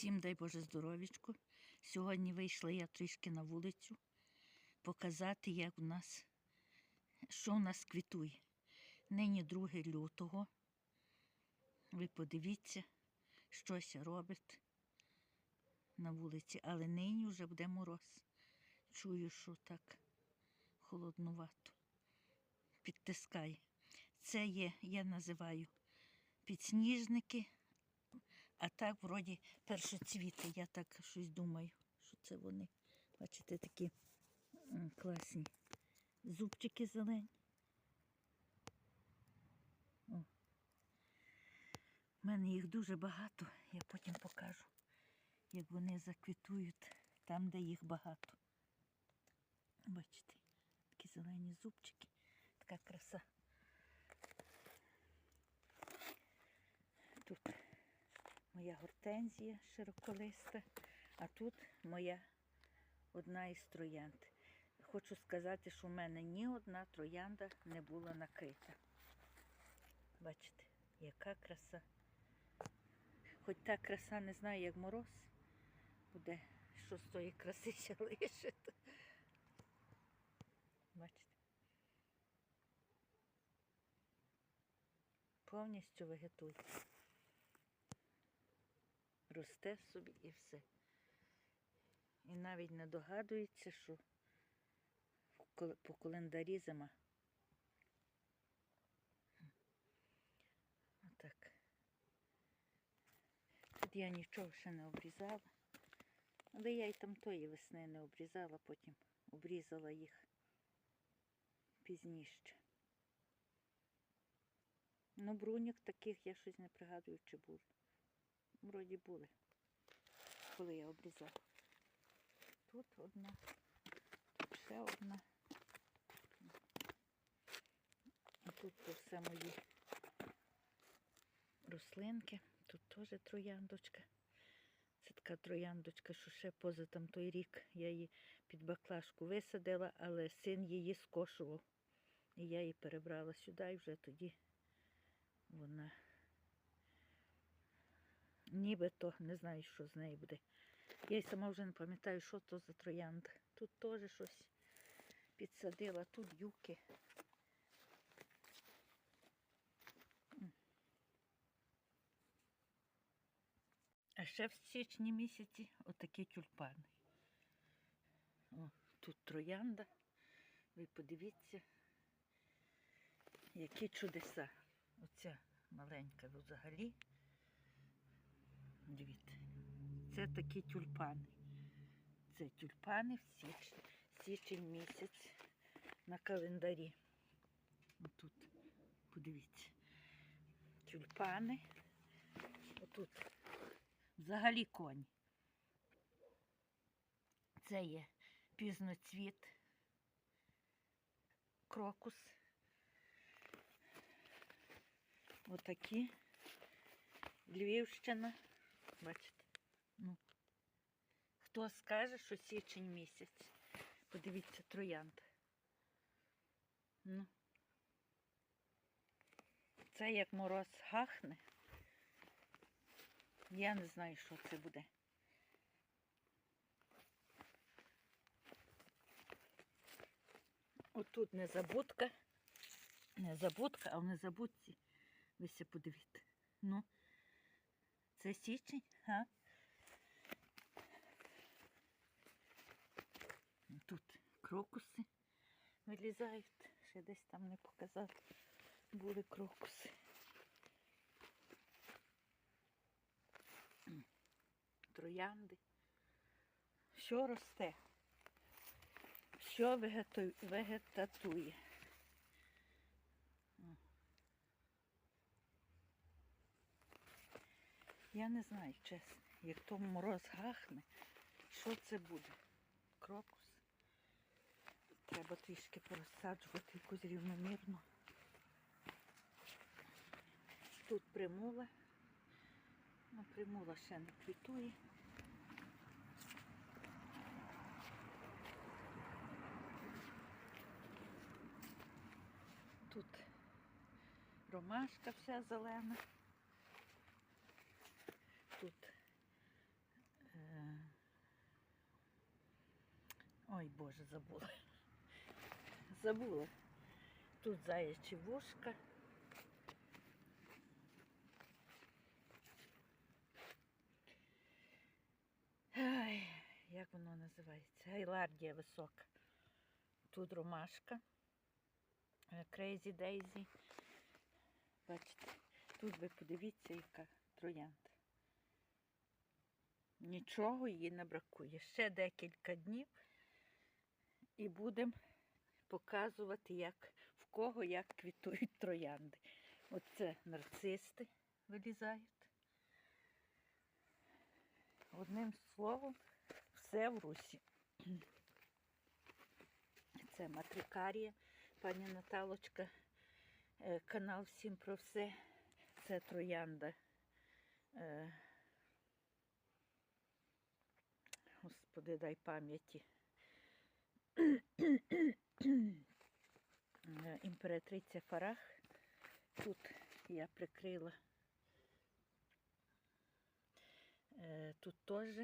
Всім дай Боже здоров'ячку. Сьогодні вийшла я трішки на вулицю показати, як у нас, що у нас квітує. Нині 2 лютого. Ви подивіться, щось робить на вулиці, але нині вже буде мороз. Чую, що так холоднувато. Підтискає. Це є, я називаю підсніжники. А так, вроді, першоцвіти. Я так щось думаю, що це вони. Бачите, такі класні зубчики зелені. О. У мене їх дуже багато, я потім покажу, як вони заквітують там, де їх багато. Бачите, такі зелені зубчики, така краса. Тут моя гортензія широколиста, а тут моя одна із троянд. Хочу сказати, що в мене ні одна троянда не була накрита. Бачите, яка краса. Хоч та краса не знаю, як мороз, буде що з тої краси ще лишити. Бачите. Повністю вегетує росте собі і все. І навіть не догадується, що по календарі зима. Отак. Тут я нічого ще не обрізала. Але я й там тої весни не обрізала, потім обрізала їх пізніше. Ну, бруньок таких я щось не пригадую, чи були. Вроді були, коли я обрізала. Тут одна, тут ще одна. І тут все мої рослинки. Тут теж трояндочка. Це така трояндочка, що ще поза там той рік я її під баклажку висадила, але син її скошував. І я її перебрала сюди і вже тоді вона нібито не знаю, що з нею буде. Я й сама вже не пам'ятаю, що то за троянда. Тут теж щось підсадила, тут юки. А ще в січні місяці отакі тюльпани. О, тут троянда. Ви подивіться, які чудеса. Оця маленька взагалі. Дивіться, це такі тюльпани. Це тюльпани в січень місяць на календарі. Отут, подивіться. Тюльпани. Отут взагалі коні. Це є пізноцвіт, крокус. Отакі. Львівщина. Бачите? Ну. Хто скаже, що січень місяць? Подивіться, троянда. Ну. Це як мороз гахне. Я не знаю, що це буде. Отут незабудка. Незабудка, а в незабудці. Ви все подивіться. Ну. Це січень, а? Тут крокуси вилізають. Ще десь там не показав. Були крокуси. Троянди. Що росте? Що вегету- вегетатує? О. Я не знаю, чесно, як то мороз гахне, що це буде? Крокус. Треба трішки порозсаджувати якусь рівномірну. Тут примула. Ну, примула ще не квітує. Тут ромашка вся зелена тут. Е, ой, Боже, забула. Забула. Тут заячі вушка. Ай, як воно називається? Гайлардія висока. Тут ромашка. Крейзі Дейзі. Бачите, тут ви подивіться, яка троянда. Нічого їй не бракує. Ще декілька днів і будемо показувати, як, в кого як квітують троянди. Оце нарцисти вилізають. Одним словом, все в русі. Це матрикарія, пані Наталочка, е, канал всім про все. Це троянда. е, Господи, дай пам'яті. Е, Імператриця Фарах. Тут я прикрила. Е, Тут теж.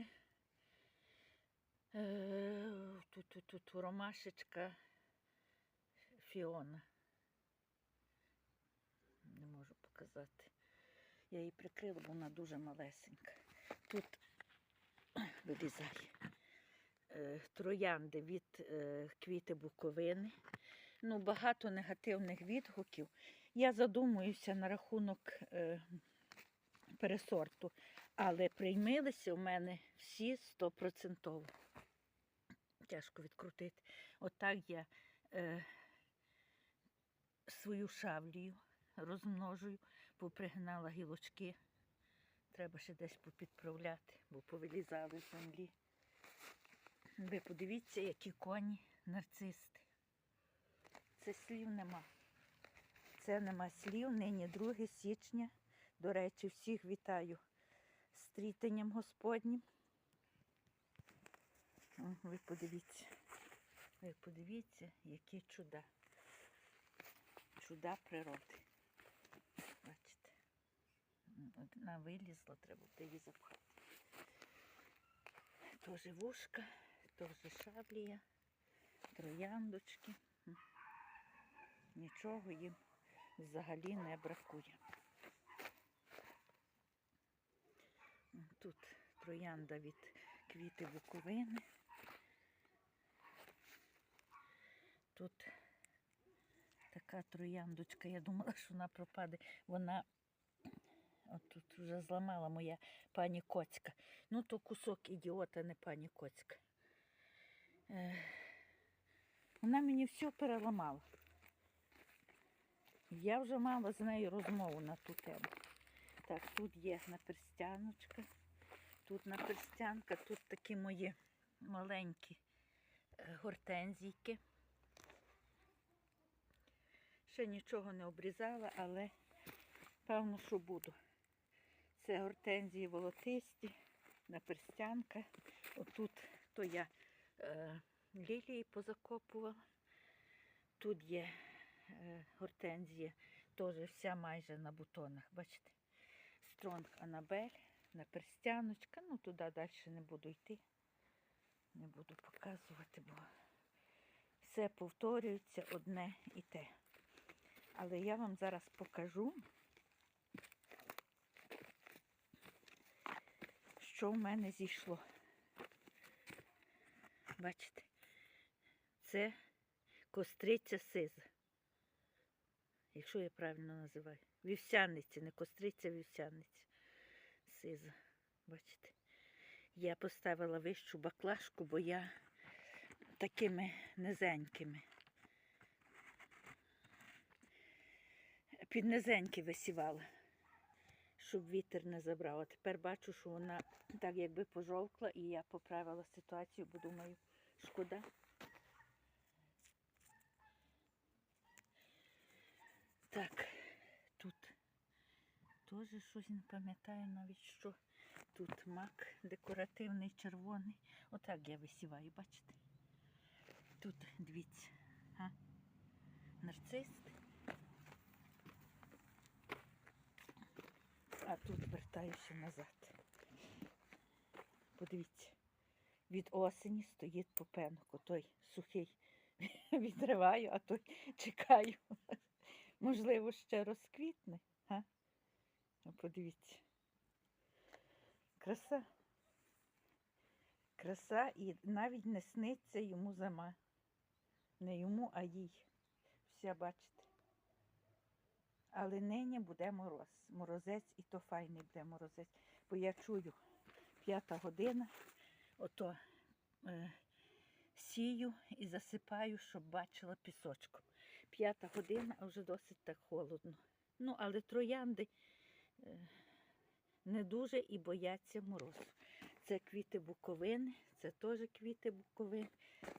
Е, Тут, тут, тут ромашечка Фіона. Не можу показати. Я її прикрила, бо вона дуже малесенька. Тут вилізає е, троянди від е, квіти буковини. Ну, багато негативних відгуків. Я задумуюся на рахунок е, пересорту, але приймилися у мене всі стопроцентово. Тяжко відкрутити. Отак я е, свою шавлію розмножую, попригнала гілочки. Треба ще десь попідправляти, бо повилізали з землі. Ви подивіться, які коні нарцисти. Це слів нема. Це нема слів. Нині 2 січня. До речі, всіх вітаю з трітенням Господнім. Ви подивіться. Ви подивіться, які чуда. Чуда природи. Бачите. М, Одна вилізла, треба її запхати. Тоже вушка, теж шаблія, трояндочки. Нічого їм взагалі не бракує. Тут троянда від квіти буковини. Тут така трояндочка. Я думала, що вона пропаде. Вона от тут вже зламала моя пані Коцька. Ну, то кусок ідіота, не пані Коцька. Вона мені все переламала. Я вже мала з нею розмову на ту тему. Так, тут є наперстяночка, тут наперстянка, тут такі мої маленькі е, гортензійки. Ще нічого не обрізала, але певно, що буду. Це гортензії волотисті, наперстянка. Отут то я лілії позакопувала. Тут є е, гортензія, теж вся майже на бутонах. Бачите? Стронг Анабель, наперстяночка. Ну, туди далі не буду йти. Не буду показувати, бо все повторюється одне і те. Але я вам зараз покажу, що в мене зійшло. Бачите, це костриця сиза. Якщо я правильно називаю. Вівсяниця, не костриця, вівсяниця. Сиза. Бачите? Я поставила вищу баклажку, бо я такими низенькими. Під низенькі висівала, щоб вітер не забрав. А тепер бачу, що вона так якби пожовкла, і я поправила ситуацію, бо думаю, шкода. Так, тут теж щось не пам'ятаю навіть що. Тут мак декоративний, червоний. Отак я висіваю, бачите? Тут дивіться. А? Нарцист. А тут вертаюся назад. Подивіться, від осені стоїть попенок. Той сухий відриваю, а той чекаю. Можливо, ще розквітне. А? Ну, Подивіться. Краса. Краса і навіть не сниться йому зима. Не йому, а їй. Все бачите. Але нині буде мороз. Морозець і то файний буде морозець. Бо я чую, п'ята година, ото е, сію і засипаю, щоб бачила пісочком. П'ята година, а вже досить так холодно. Ну, але троянди е, не дуже і бояться морозу. Це квіти буковини, це теж квіти буковин,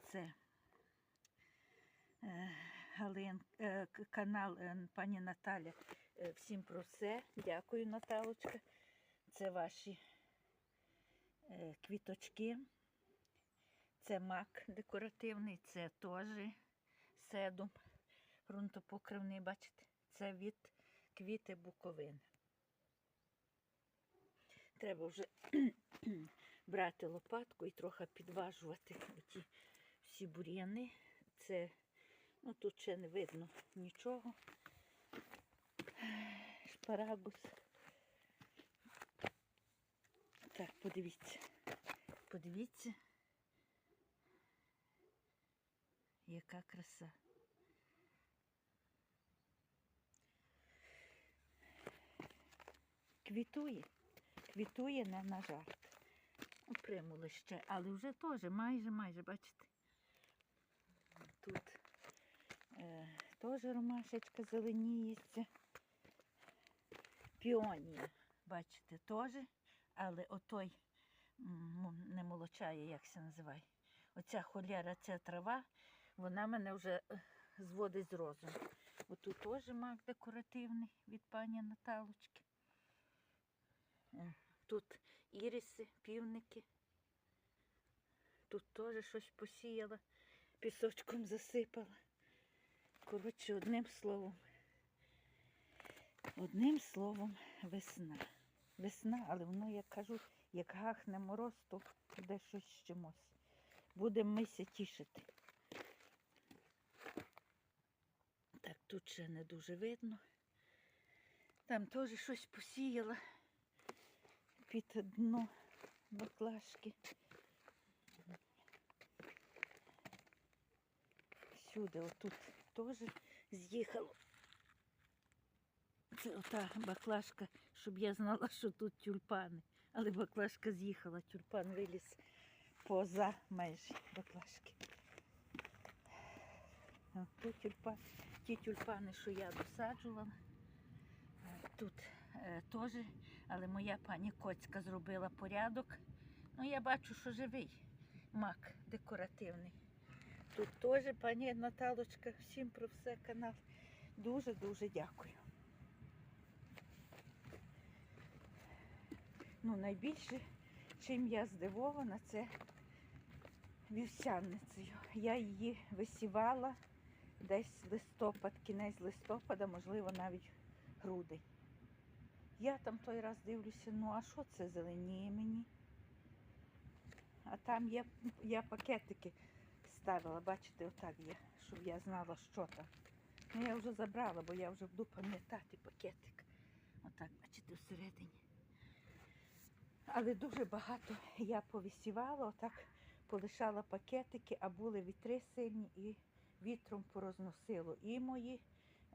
це е, Галин, е, канал е, пані Наталя. Е, Всім про все. Дякую, Наталочка. Це ваші квіточки. Це мак декоративний, це теж седум ґрунтопокривний, бачите? Це від квіти буковин. Треба вже брати лопатку і трохи підважувати ті всі бур'яни. Це, ну тут ще не видно нічого. Шпарагус. Так, подивіться. Подивіться, яка краса. Квітує, квітує не на жарт. Ну, Примули ще, але вже теж майже, майже, бачите. Тут е, теж ромашечка зеленіється. Піонія, бачите, теж, але отой не молочає, як це називає. Оця холєра, ця трава, вона мене вже е, зводить з розуму. Отут теж мак декоративний від пані Наталочки. Е, Тут іриси, півники. Тут теж щось посіяла, пісочком засипала. Коротше, одним словом. Одним словом, весна. Весна, але воно, як кажу, як гахне мороз, то буде щось з чимось. Будемо мися тішити. Так, тут ще не дуже видно. Там теж щось посіяла під дно баклажки. Всюди отут теж з'їхало. Це ота баклажка, щоб я знала, що тут тюльпани. Але баклажка з'їхала, тюльпан виліз поза межі баклажки. Тут тюльпан, ті тюльпани, що я досаджувала. Е, Тут е, теж, але моя пані Коцька зробила порядок. Ну, я бачу, що живий мак декоративний. Тут теж пані Наталочка, всім про все канал. Дуже-дуже дякую. Ну, найбільше, чим я здивована, це вівсяницею. Я її висівала десь листопад, кінець листопада, можливо, навіть грудень. Я там той раз дивлюся, ну а що це зеленіє мені? А там є, я пакетики ставила, бачите, отак є, щоб я знала, що там. Ну я вже забрала, бо я вже буду пам'ятати пакетик. Отак, бачите, всередині. Але дуже багато я повисівала, отак полишала пакетики, а були вітри сильні і вітром порозносило. І мої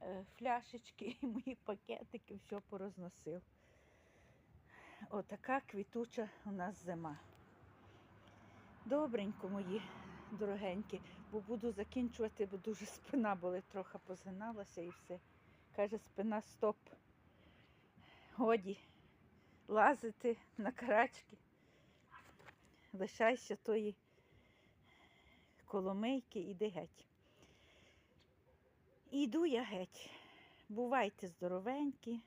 е, фляшечки, і мої пакетики, все порозносило. Отака квітуча у нас зима. Добренько, мої дорогенькі, бо буду закінчувати, бо дуже спина болить, трохи позгиналася і все. Каже, спина стоп. Годі лазити на карачки. Лишайся тої коломийки, іди геть. Іду я геть. Бувайте здоровенькі,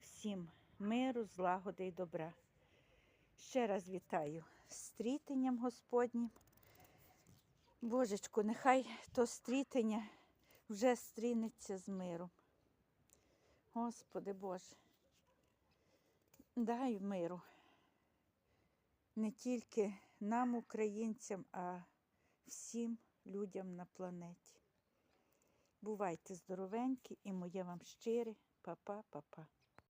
всім миру, злагоди і добра. Ще раз вітаю з стрітенням Господнім. Божечку, нехай то стрітення вже стрінеться з миром. Господи Боже, дай миру не тільки нам, українцям, а всім людям на планеті. Бувайте здоровенькі і моє вам щире па-па, па-па.